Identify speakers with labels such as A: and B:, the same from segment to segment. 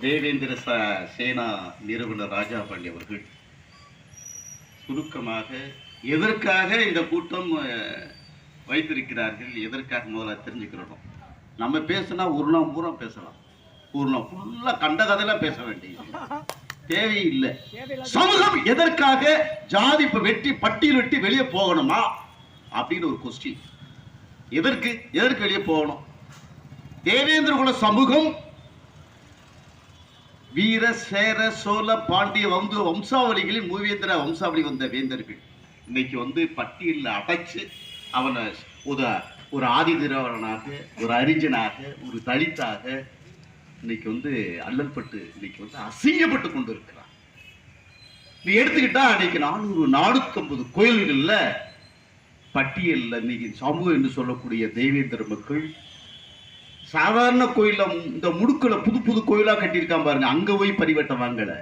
A: தேவேந்திர ச- சேனா நிறுவனர் ராஜா பாண்டி அவர்கள் சுருக்கமாக எதற்காக இந்த கூட்டம் வைத்திருக்கிறார்கள் எதற்காக முதல்ல தெரிஞ்சுக்கிறோம். நம்ம பேசுனா ஒரு நாள் பூரா பேசலாம். ஒரு நாள் ஃபுல்லாக கண்ட கதையெல்லாம் பேச வேண்டியது. தேவையில்லை. சமூகம் எதற்காக ஜாதி இப்போ வெட்டி பட்டியல் வெட்டி வெளியே போகணுமா? அப்படின்னு ஒரு கொஸ்டின் எதற்கு எதற்கு வெளியே போகணும்? தேவேந்திர குல சமூகம் வீர சேர சோழ பாண்டிய வம்ச வம்சாவளிகளின் மூவேந்திர வம்சாவளி வந்த வேந்தர்கள். இன்னைக்கு வந்து பட்டியலில் அடைச்சு அவனை ஒரு ஒரு ஆதிதிரவரனாக ஒரு அறிஞனாக ஒரு தலித்தாக இன்னைக்கு வந்து அல்லல்பட்டு இன்னைக்கு வந்து அசிங்கப்பட்டு கொண்டு இருக்கிறான் நீ எடுத்துக்கிட்டா இன்னைக்கு நானூறு நானூத்தொன்பது கோயில்கள்ல பட்டியலில் இன்னைக்கு சமூகம் என்று சொல்லக்கூடிய தெய்வேந்திர மக்கள் சாதாரண கோயில்ல இந்த முடுக்கில் புது புது கோயிலா கட்டியிருக்கான் பாருங்க. அங்க போய் பரிவட்டம் வாங்கல.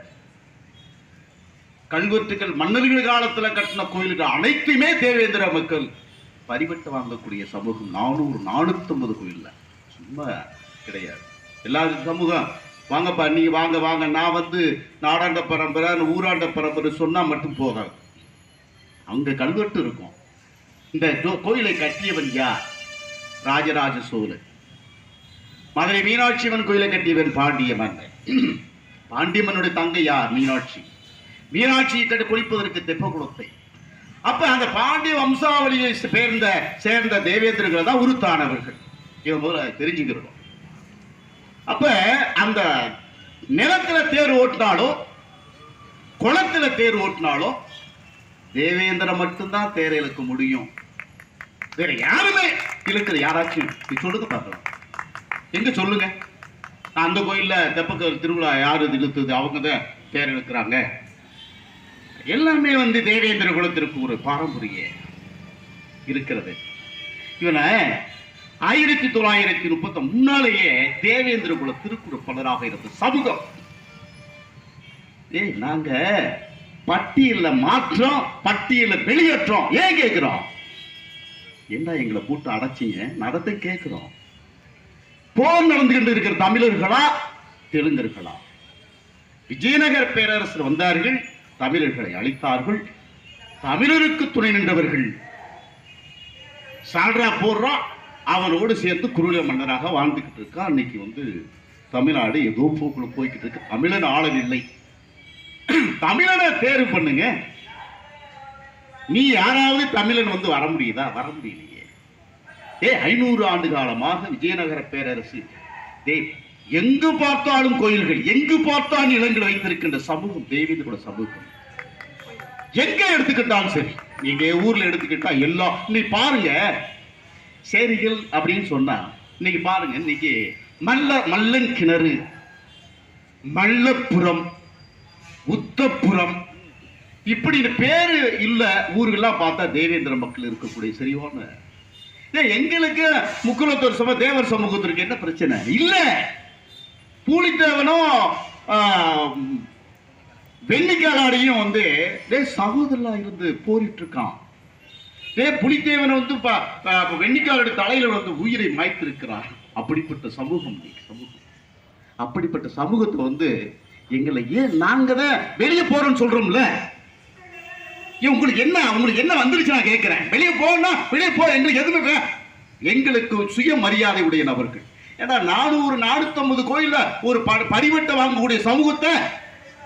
A: கல்வெட்டுகள் மன்னர்கள் காலத்துல கட்டின கோயில்கள் அனைத்துமே தேவேந்திர மக்கள் பரிவட்டம் வாங்கக்கூடிய சமூகம். நானூறு நானூத்தொன்பது கோயில்ல. சும்மா கிடையாது. எல்லா சமூகம். வாங்கப்பா நீ வாங்க வாங்க. நான் வந்து நாடாண்ட பரம்பரை ஊராண்ட பரம்பரை சொன்னா மட்டும் போதாது. அங்க கல்வெட்டு இருக்கும். இந்த கோயிலை கட்டியவன் யார்? ராஜராஜ சோழன். மதுரை மீனாட்சியம்மன் கோயிலை கட்டியவன் பாண்டிய மன்னன் பாண்டியம்மனுடைய தங்கை யார்? மீனாட்சி. மீனாட்சியை கண்டு குளிப்பதற்கு தெப்பகுளத்தை அப்ப அந்த பாண்டிய வம்சாவளியை சேர்ந்த சேர்ந்த தேவேந்திரர்களை தான் உருத்தானவர்கள். இவன் முதல்ல தெரிஞ்சுக்கிறோம் அப்ப அந்த நிலத்துல தேர் ஓட்டினாலோ குளத்துல தேர் ஓட்டினாலோ தேவேந்திரன் மட்டும்தான் தேர் இழுக்க முடியும். வேற யாருமே இழுக்கிற யாராச்சும் நீ சொல்லுங்க பார்க்கலாம் எங்க சொல்லுங்க? நான் அந்த கோயில்ல தெப்பக்க திருவிழா யாரு இது இழுத்தது அவங்க தான் தேர் இழுக்கிறாங்க. எல்லாமே வந்து தேவேந்திர குலத்திற்கு ஒரு பாரம்பரிய இருக்கிறது. இவனை ஆயிரத்தி தொள்ளாயிரத்தி முப்பத்தி முன்னாலேயே தேவேந்திர குல திருக்குறள் பலராக இருந்த சமூகம். ஏய் நாங்க பட்டியல மாற்றம் பட்டியல வெளியேற்றோம். ஏன் கேட்கிறோம் என்ன எங்களை போட்டு அடைச்சிங்க? நடத்தை கேட்கிறோம் போர் நடந்துகிட்டு இருக்கிற தமிழர்களா? தெலுங்கர்களா விஜயநகர் பேரரசர் வந்தார்கள் தமிழர்களை அழித்தார்கள். தமிழருக்கு துணை நின்றவர்கள். சால்ரா போடுறான் அவனோடு சேர்த்து குருள மன்னராக வாழ்ந்துகிட்டு இருக்கான். அன்னைக்கு வந்து தமிழ்நாடு ஏதோ போக்குல போய்கிட்டு இருக்கு. தமிழன் ஆளன் இல்லை. தமிழனை தேர்வு பண்ணுங்க. நீ யாராவது தமிழன் வந்து வர முடியுதா? வர முடியலையே. ஏ ஐநூறு ஆண்டு காலமாக விஜயநகர பேரரசு எங்கு பார்த்தாலும் கோயில்கள் எங்கு பார்த்தாலும் நிலங்கள் வைத்திருக்கின்ற சமூகம் தெய்வீக சமூகம். எங்க எடுத்துக்கிட்டாலும் சரி எங்க ஊர்ல எடுத்துக்கிட்டா எல்லாம் இன்னைக்கு பாருங்க. சேரிகள் அப்படின்னு சொன்னா இன்னைக்கு பாருங்க இன்னைக்கு மல்ல மல்லன் கிணறு மல்லப்புறம் உத்தப்புறம் இப்படி இந்த பேரு இல்ல ஊர்கள்லாம் பார்த்தா தேவேந்திர மக்கள் இருக்கக்கூடிய சரியான எங்களுக்கு முக்குலத்தோர் சம தேவர் சமூகத்திற்கு என்ன பிரச்சனை? இல்லை. பூலித்தேவனும் வெள்ளிக்காலாடியும் வந்து டே சகோதரலா இருந்து போரிட்டு இருக்கான் டே புலித்தேவன் வந்து வெள்ளிக்காலோட வெண்ணிக்காலோட தலையில வந்து உயிரை மாய்த்திருக்கிறான். அப்படிப்பட்ட சமூகம் சமூகம். அப்படிப்பட்ட சமூகத்தை வந்து எங்களை ஏன் நாங்க தான் வெளியே போறோம்னு சொல்றோம்ல? உங்களுக்கு என்ன உங்களுக்கு என்ன வந்துருச்சு நான் கேட்கிறேன். வெளியே போனா வெளியே போ எங்களுக்கு எதுவுமே எங்களுக்கு சுய மரியாதை உடைய நபர்கள். ஏன்னா நானூறு நானூத்தம்பது கோயில்ல ஒரு ப- பரிவட்டை வாங்கக்கூடிய சமூகத்தை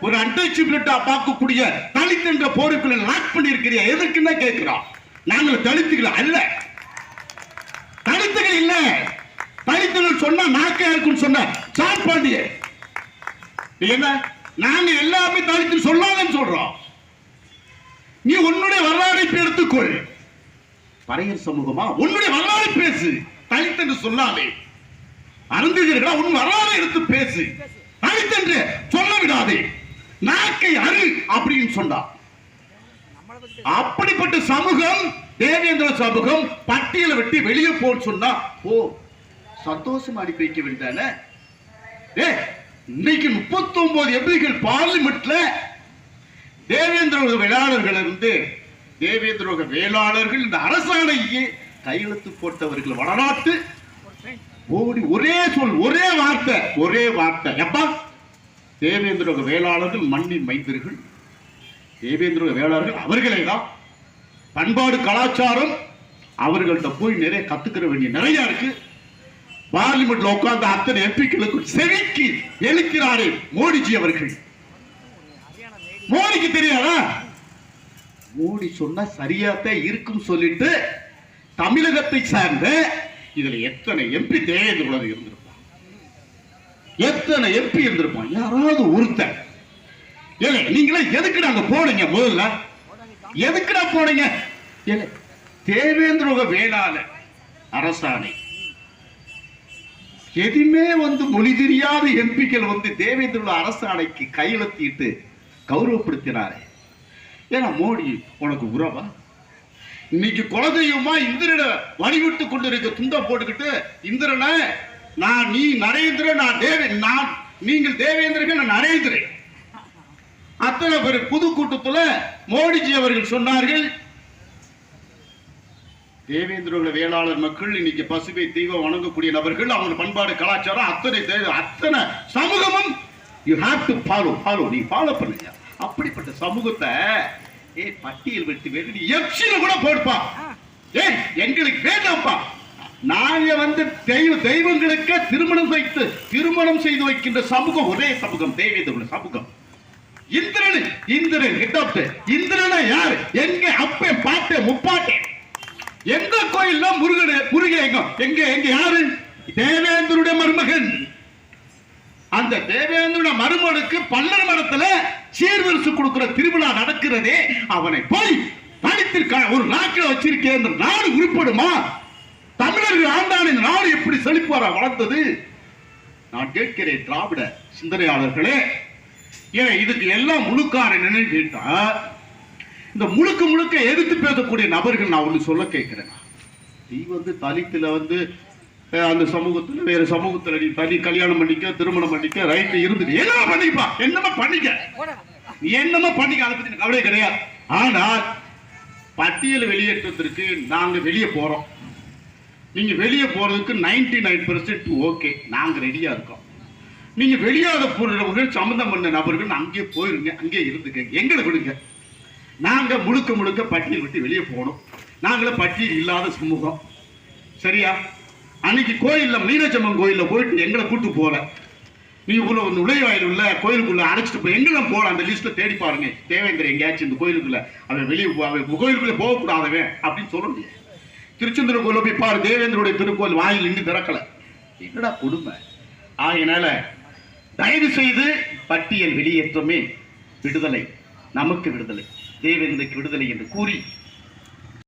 A: ஒரு அன்டச்சபிலிட்டா பார்க்கக்கூடிய தலித் என்ற போருக்குள்ள லாக் பண்ணியிருக்கிறியா? எதுக்குன்னு கேட்கிறோம். நாங்கள் தலித்துகள் அல்ல. தலித்துகள் இல்ல. தலித்துகள் சொன்னா நாக்கா இருக்குன்னு சொன்ன ஜான் பாண்டிய என்ன? நாங்க எல்லாமே தலித்து சொல்லாதன்னு சொல்றோம் நீ உன்னுடைய கொள் பறையர் சமூகமா? உன்னுடைய வரலாறு பேசு. தலித் என்று சொல்லாதே. அருந்துகிறீர்களா உன் வரலாறு எடுத்து பேசு. தனித்தன்று சொல்ல விடாதே. நாக்கை அரு அப்படின்னு சொன்னா. அப்படிப்பட்ட சமூகம் தேவேந்திர சமூகம் பட்டியலை விட்டு வெளியே போன்னு சொன்னா ஓ சந்தோஷமா அனுப்பி வைக்க வேண்டியதானே ஏ இன்னைக்கு முப்பத்தி ஒன்பது எம்பிகள் பார்லிமெண்ட்ல தேவேந்திர வேளாளர்கள் இருந்து தேவேந்திரோக வேளாளர்கள் இந்த அரசாணையை கையெழுத்து போட்டவர்கள் வடநாட்டு. ஓடி ஒரே சொல் ஒரே வார்த்தை ஒரே வார்த்தை. எப்பா? தேவேந்திரோக வேளாளர்கள் மண்ணின் மைந்தர்கள். தேவேந்திரோக வேளாளர்கள் அவர்களே தான் பண்பாடு கலாச்சாரம் அவர்கள்ட்ட போய் நிறைய கத்துக்கிற வேண்டிய நிறைய இருக்கு. பார்லிமெண்ட்ல உட்கார்ந்த அத்தனை எம்பிக்களுக்கு செவிக்கு எழுக்கிறாரே மோடிஜி அவர்கள். மோடிக்கு தெரியாதா? மோடி சொன்னா சரியாத்தான் இருக்கும் சொல்லிட்டு தமிழகத்தை சார்ந்த இதுல எத்தனை எம்பி தேவேந்திர குலது இருந்திருப்பான் எத்தனை எம்பி இருந்திருப்பான் யாராவது ஒருத்தன் நீங்களே எதுக்குடா அங்க போனீங்க முதல்ல? எதுக்குடா போனீங்க? ஏங்க தேவேந்திர வேளாள அரசாணை. எதுவுமே வந்து மொழி தெரியாத எம்பிக்கள் வந்து தேவேந்திர அரசாணைக்கு கையெழுத்திட்டு கௌரவப்படுத்தினாரே. ஏன்னா மோடி உனக்கு உறவா? இன்னைக்கு குலதெய்வமா இந்திரனை வழிவிட்டு கொண்டு இருக்க துண்டம் போட்டுக்கிட்டு இந்திரனை நான் நீ நரேந்திர நான் தேவே நான் நீங்கள் தேவேந்திரர்கள் நான் நரேந்திரன். அத்தனை பேர் புதுக்கூட்டத்துல மோடிஜி அவர்கள் சொன்னார்கள் தேவேந்திரோட வேளாளர் மக்கள் இன்னைக்கு பசுமை தெய்வம் வணங்கக்கூடிய நபர்கள் அவங்க பண்பாடு கலாச்சாரம் அத்தனை அத்தனை சமூகமும் you have to follow follow நீ ஃபாலோ பண்ணுங்க. அப்படிப்பட்ட சமூகத்தை ஏ பட்டியல் வெட்டி வெட்டி எப்சில கூட போடுப்பா. ஏய் எங்களுக்கு வேண்டாம்ப்பா. நாங்க வந்து தெய்வ தெய்வங்களுக்கு திருமணம் வைத்து திருமணம் செய்து வைக்கின்ற சமூகம் ஒரே சமூகம் தேவேந்திர சமூகம். இந்திரன் இந்திரன் ஹிட்டப்ட் இந்திரனா யார்? எங்க அப்பே பாட்டே முப்பாட்டே. எந்த கோயில்ல முருகன் முருகன் எங்க எங்க எங்க யாரு? தேவேந்தருடைய மருமகன். அந்த தேவேந்திர மருமனுக்கு பல்லர் மரத்துல சீர்வரிசு கொடுக்கிற திருவிழா நடக்கிறதே அவனை போய் தனித்திருக்க ஒரு நாட்டில் வச்சிருக்கேன் இந்த நாடு உருப்படுமா? தமிழர்கள் ஆண்டான இந்த நாடு எப்படி செழிப்பாரா வளர்ந்தது நான் கேட்கிறேன் திராவிட சிந்தனையாளர்களே ஏன் இதுக்கு எல்லாம் முழுக்கார நினைவு கேட்டா இந்த முழுக்க முழுக்க எதிர்த்து பேசக்கூடிய நபர்கள் நான் ஒன்று சொல்ல கேட்கிறேன். நீ வந்து தலித்துல வந்து அந்த சமூகத்துல வேற சமூகத்துல நீ தனி கல்யாணம் பண்ணிக்க திருமணம் பண்ணிக்க ரைட் இருந்துட்டு என்னமா பண்ணிப்பா? என்னமா பண்ணிக்க? நீ என்னமா பண்ணிக்க? அதை பத்தி கவலையே கிடையாது. ஆனால் பட்டியல் வெளியேற்றத்திற்கு நாங்க வெளியே போறோம். நீங்க வெளியே போறதுக்கு 99% நைன் பெர்சன்ட் ஓகே நாங்க ரெடியா இருக்கோம். நீங்க வெளியாத பொருள் சம்மந்தம் பண்ண நபர்கள் அங்கேயே போயிருங்க அங்கேயே இருந்துக்க. எங்களை விடுங்க. நாங்க முழுக்க முழுக்க பட்டியல் விட்டு வெளியே போகணும். நாங்களும் பட்டியல் இல்லாத சமூகம். சரியா? அன்னைக்கு கோயிலில் மீனச்சம்மன் கோயிலில் போயிட்டு எங்களை கூட்டு போகிறேன் நீ உள்ள வந்து நுழைவாயில் உள்ள கோயிலுக்குள்ள அடைச்சிட்டு போய் எங்கெல்லாம் போகலாம் அந்த லிஸ்ட்டில் தேடி பாருங்க. தேவேந்திர எங்கேயாச்சும் இந்த கோயிலுக்குள்ள. அவன் வெளியே போ- அவன் கோயிலுக்குள்ள போகக்கூடாதவன் அப்படின்னு சொல்ல முடியாது திருச்செந்தூர் கோயில போய் பாரு. தேவேந்திரோடைய திருக்கோயில் வாயில் நின்று திறக்கலை. என்னடா கொடுமை? ஆகையினால தயவு செய்து பட்டியல் வெளியேற்றமே விடுதலை. நமக்கு விடுதலை. தேவேந்திரக்கு விடுதலை என்று கூறி